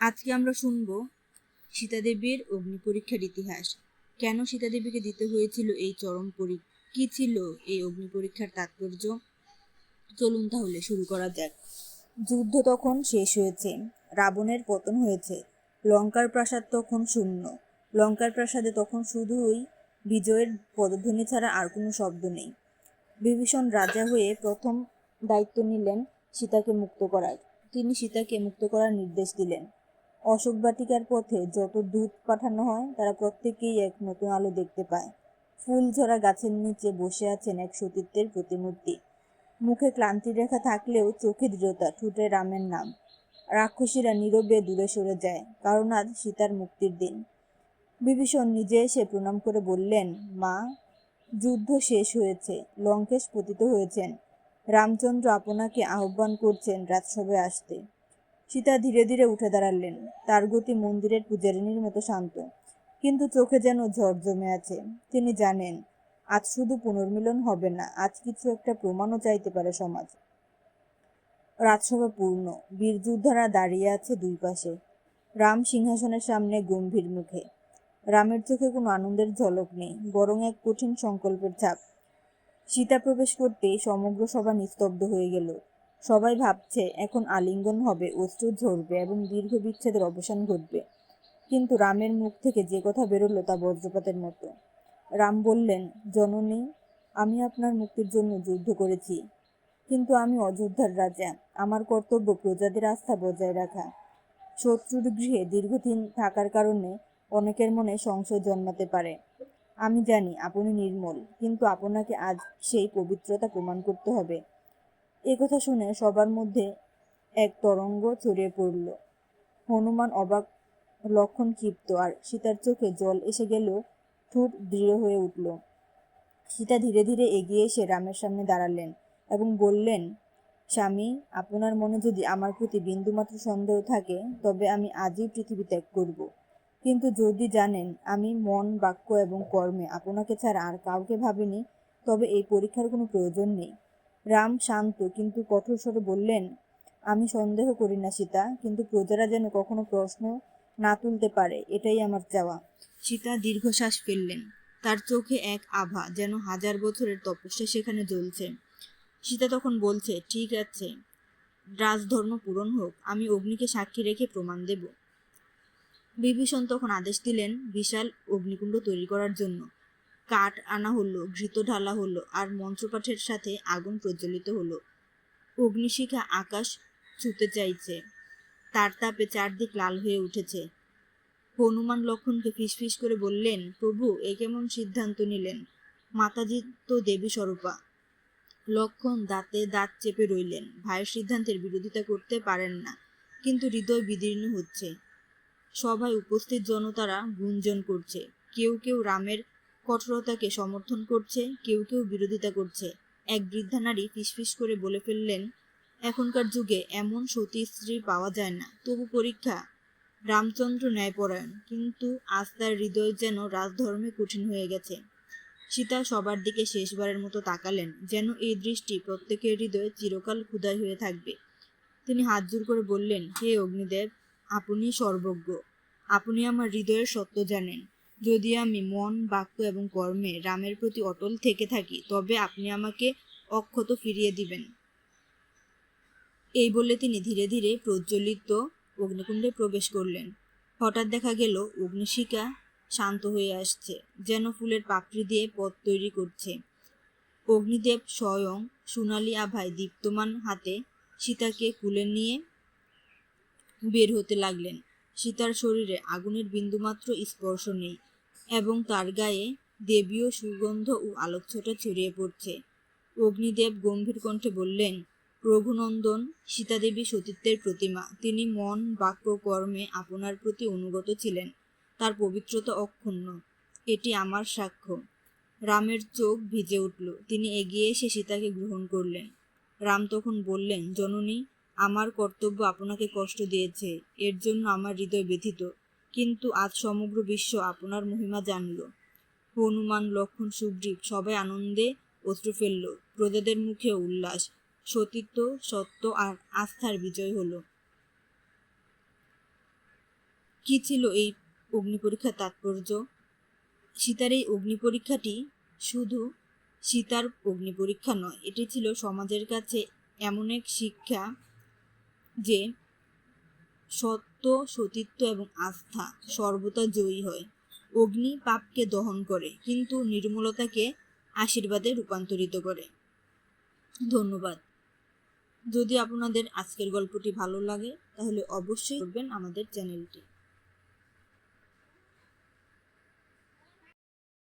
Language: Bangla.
আজকে আমরা শুনব সীতাদেবীর অগ্নি পরীক্ষার ইতিহাস। কেন সীতাদেবীকে দিতে হয়েছিল এই চরম পরীক্ষা কি ছিল এই অগ্নি পরীক্ষার তাৎপর্য? চলুন তাহলে শুরু করা যাক। যুদ্ধ তখন শেষ হয়েছে, রাবণের পতন হয়েছে, লঙ্কার প্রাসাদ তখন শূন্য। লঙ্কার প্রাসাদে তখন শুধুই বিজয়ের পদধ্বনি ছাড়া আর কোনো শব্দ নেই। বিভীষণ রাজা হয়ে প্রথম দায়িত্ব নিলেন সীতাকে মুক্ত করার। তিনি সীতাকে মুক্ত করার নির্দেশ দিলেন। অশোক বাটিকার পথে যত দূত পাঠানো হয়, তারা প্রত্যেকেই এক নতুন আলো দেখতে পায়। ফুল ঝরা গাছের নিচে বসে আছেন এক সতীত্বের প্রতিমূর্তি। মুখে ক্লান্তি রেখা থাকলেও চোখে দৃঢ়তা, ঠুটে রামের নাম। রাক্ষসীরা নীরবে দূরে সরে যায়, কারণ আজ সীতার মুক্তির দিন। বিভীষণ নিজে এসে প্রণাম করে বললেন, মা, যুদ্ধ শেষ হয়েছে, লঙ্কেশ পতিত হয়েছেন। রামচন্দ্র আপনাকে আহ্বান করছেন রাজসভায় আসতে। সীতা ধীরে ধীরে উঠে দাঁড়ালেন। তার গতি মন্দিরের পূজারিনীর মতো শান্ত, কিন্তু চোখে যেন ঝড় জমে আছে। তিনি জানেন, আজ শুধু পুনর্মিলন হবে না, আজ কিছু একটা প্রমাণও চাইতে পারে সমাজ। রাজসভা পূর্ণ, বীর যোদ্ধারা দাঁড়িয়ে আছে দুই পাশে। রাম সিংহাসনের সামনে গম্ভীর মুখে। রামের চোখে কোনো আনন্দের ঝলক নেই, বরং এক কঠিন সংকল্পের ছাপ। সীতা প্রবেশ করতেই সমগ্র সভা নিস্তব্ধ হয়ে গেল। সবাই ভাবছে, এখন আলিঙ্গন হবে অস্ত্র ঝরবে এবং দীর্ঘ বিচ্ছেদের অবসান ঘটবে। কিন্তু রামের মুখ থেকে যে কথা বেরোলো তা বজ্রপাতের মতো। রাম বললেন, জননী, আমি আপনার মুক্তির জন্য যুদ্ধ করেছি। কিন্তু আমি অযোধ্যার রাজা। আমার কর্তব্য প্রজাদের আস্থা বজায় রাখা। শত্রুর গৃহে দীর্ঘদিন থাকার কারণে অনেকের মনে সংশয় জন্মাতে পারে। আমি জানি, আপনি নির্মল, কিন্তু আপনাকে আজ সেই পবিত্রতা প্রমাণ করতে হবে। এ কথা শুনে সবার মধ্যে এক তরঙ্গ ছড়িয়ে পড়ল। হনুমান অবাক, লক্ষণ ক্ষিপ্ত, আর সীতার চোখে জল এসে গেলেও ঠোঁট দৃঢ় হয়ে উঠল। সীতা ধীরে ধীরে এগিয়ে এসে রামের সামনে দাঁড়ালেন এবং বললেন, স্বামী, আপনার মনে যদি আমার প্রতি বিন্দুমাত্র সন্দেহ থাকে, তবে আমি আজই পৃথিবী ত্যাগ করব। কিন্তু যদি জানেন আমি মন, বাক্য এবং কর্মে আপনাকে ছাড়া আর কাউকে ভাবিনি, তবে এই পরীক্ষার কোনো প্রয়োজন নেই। রাম শান্ত, কিন্তু কঠোর স্বরে বললেন, আমি সন্দেহ করি না সীতা, কিন্তু প্রজারা যেন কখনো প্রশ্ন না তুলতে পারে, এটাই আমার চাওয়া। সীতা দীর্ঘশ্বাস ফেললেন। তার চোখে এক আভা, যেন হাজার বছরের তপস্যা সেখানে জ্বলছে। সীতা তখন বলছে, ঠিক আছে, রাজধর্ম পূরণ হোক, আমি অগ্নিকে সাক্ষী রেখে প্রমাণ দেব। বিভীষণ তখন আদেশ দিলেন, বিশাল অগ্নিকুণ্ড তৈরি করার জন্য। কাঠ আনা হলো, ঘৃত ঢালা হলো আর মন্ত্রপাঠের সাথে আগুন প্রজ্বলিত হলো। অগ্নিশিখা আকাশ ছুতে চাইছে। তার তাপে চারদিক লাল হয়ে উঠেছে। হনুমান লক্ষণকে ফিসফিস করে বললেন, প্রভু, এ কেমন সিদ্ধান্ত নিলেন? মাতাজি তো দেবী স্বরূপা। লক্ষণ দাঁতে দাঁত চেপে রইলেন। ভাইয়ের সিদ্ধান্তের বিরোধিতা করতে পারেন না, কিন্তু হৃদয় বিদীর্ণ হচ্ছে। সভায় উপস্থিত জনতারা গুঞ্জন করছে। কেউ কেউ রামের কঠোরতাকে সমর্থন করছে, কেউ কেউ বিরোধিতা করছে। এক বৃদ্ধা নারী ফিসফিস করে বলে ফেললেন, এখনকার যুগে এমন সতী স্ত্রী পাওয়া যায় না। তবু পরীক্ষা, রামচন্দ্র ন্যায়পরায়ণ। কিন্তু আজ তার হৃদয় যেন রাজধর্মে কঠিন হয়ে গেছে। সীতা সবার দিকে শেষবারের মতো তাকালেন, যেন এই দৃষ্টি প্রত্যেকের হৃদয়ে চিরকাল ক্ষুদায় হয়ে থাকবে। তিনি হাত জোর করে বললেন, হে অগ্নিদেব আপনি সর্বজ্ঞ। আপনি আমার হৃদয়ের সত্য জানেন। যদি আমি মন, বাক্য এবং কর্মে রামের প্রতি অটল থেকে থাকি, তবে আপনি আমাকে অক্ষত ফিরিয়ে দিবেন। এই বলে তিনি ধীরে ধীরে প্রজ্বলিত অগ্নিকুণ্ডে প্রবেশ করলেন। হঠাৎ দেখা গেল অগ্নিশিকা শান্ত হয়ে আসছে, যেন ফুলের পাপড়ি দিয়ে পথ তৈরি করছে। অগ্নিদেব স্বয়ং সোনালি আভায় দীপ্তমান হাতে সীতাকে কুলে নিয়ে বের হতে লাগলেন। সীতার শরীরে আগুনের বিন্দুমাত্র স্পর্শ নেই। এবং তার গায়ে দেবীয় সুগন্ধ ও আলোকছটা ছড়িয়ে পড়ছে। অগ্নিদেব গম্ভীর কণ্ঠে বললেন রঘুনন্দন সীতাদেবী সতীত্বের প্রতিমা। তিনি মন, বাক্য, কর্মে আপনার প্রতি অনুগত ছিলেন। তার পবিত্রতা অক্ষুণ্ণ। এটি আমার সাক্ষ্য। রামের চোখ ভিজে উঠল। তিনি এগিয়ে এসে সীতাকে গ্রহণ করলেন। রাম তখন বললেন, জননী, আমার কর্তব্য আপনাকে কষ্ট দিয়েছে। এর জন্য আমার হৃদয় ব্যথিত। কিন্তু আজ সমগ্র বিশ্ব আপনার মহিমা জানল। হনুমান, লক্ষণ, সুগ্রীব সবাই আনন্দে অশ্রু ফেলল। প্রজাদের মুখে উল্লাস, সতীত্ব, সত্য আর আস্থার বিজয় হলো। কি ছিল এই অগ্নি পরীক্ষার তাৎপর্য? সীতার এই অগ্নি পরীক্ষাটি শুধু সীতার অগ্নি পরীক্ষা নয়, এটি ছিল সমাজের কাছে এমন এক শিক্ষা যে সত্য, সতীত্ব এবং আস্থা সর্বদা জয়ী হয়। অগ্নি পাপকে দহন করে, কিন্তু নির্মলতাকে আশীর্বাদে রূপান্তরিত করে। ধন্যবাদ। যদি আপনাদের আজকের গল্পটি ভালো লাগে, তাহলে অবশ্যই করবেন আমাদের চ্যানেলটি।